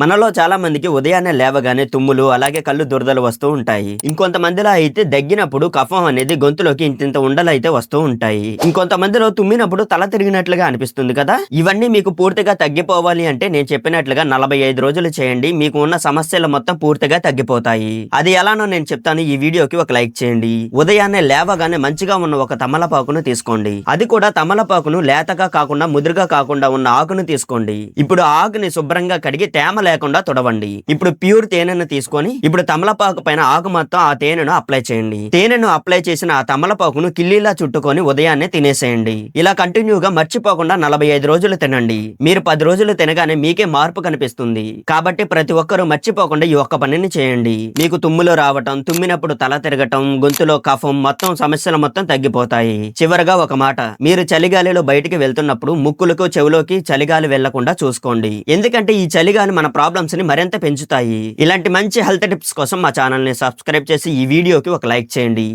మనలో చాలా మందికి ఉదయాన్నే లేవగానే తుమ్ములు అలాగే కళ్ళు దురదలు వస్తూ ఉంటాయి. ఇంకొంతమందిలో అయితే దగ్గినప్పుడు కఫం అనేది గొంతులోకి ఇంతింత ఉండలు అయితే వస్తూ ఉంటాయి. ఇంకొంతమందిలో తుమ్మినప్పుడు తల తిరిగినట్లుగా అనిపిస్తుంది కదా? ఇవన్నీ మీకు పూర్తిగా తగ్గిపోవాలి అంటే నేను చెప్పినట్లుగా నలభై ఐదు రోజులు చేయండి. మీకు ఉన్న సమస్యలు మొత్తం పూర్తిగా తగ్గిపోతాయి. అది ఎలానో నేను చెప్తాను. ఈ వీడియోకి ఒక లైక్ చేయండి. ఉదయాన్నే లేవగానే మంచిగా ఉన్న ఒక తమలపాకును తీసుకోండి. అది కూడా తమలపాకును లేతగా కాకుండా ముదురుగా కాకుండా ఉన్న ఆకును తీసుకోండి. ఇప్పుడు ఆకుని శుభ్రంగా కడిగి తేమ లేకుండా తుడవండి. ఇప్పుడు ప్యూర్ తేనెను తీసుకొని ఇప్పుడు తమలపాకు పైన ఆకు మొత్తం ఆ తేనెను అప్లై చేయండి. తేనెను అప్లై చేసిన ఆ తమలపాకును కిల్లీలా చుట్టుకొని ఉదయాన్నే తినేసేయండి. ఇలా కంటిన్యూగా మర్చిపోకుండా నలభై ఐదు రోజులు తినండి. మీరు పది రోజులు తినగానే మీకే మార్పు కనిపిస్తుంది. కాబట్టి ప్రతి ఒక్కరూ మర్చిపోకుండా ఈ ఒక్క పనిని చేయండి. మీకు తుమ్ములు రావటం తుమ్మినప్పుడు తల తిరగటం గొంతులో కఫం మొత్తం సమస్యలు మొత్తం తగ్గిపోతాయి. చివరగా ఒక మాట మీరు చలిగాలిలో బయటికి వెళ్తున్నప్పుడు ముక్కులకు చెవులోకి చలిగాలి వెళ్ళకుండా చూసుకోండి. ఎందుకంటే ఈ చలిగాలి మన ప్రాబ్లమ్స్ని మరింత పెంచుతాయి. ఇలాంటి మంచి హెల్త్ టిప్స్ కోసం మా ఛానల్ని సబ్స్క్రైబ్ చేసి ఈ వీడియోకి ఒక లైక్ చేయండి.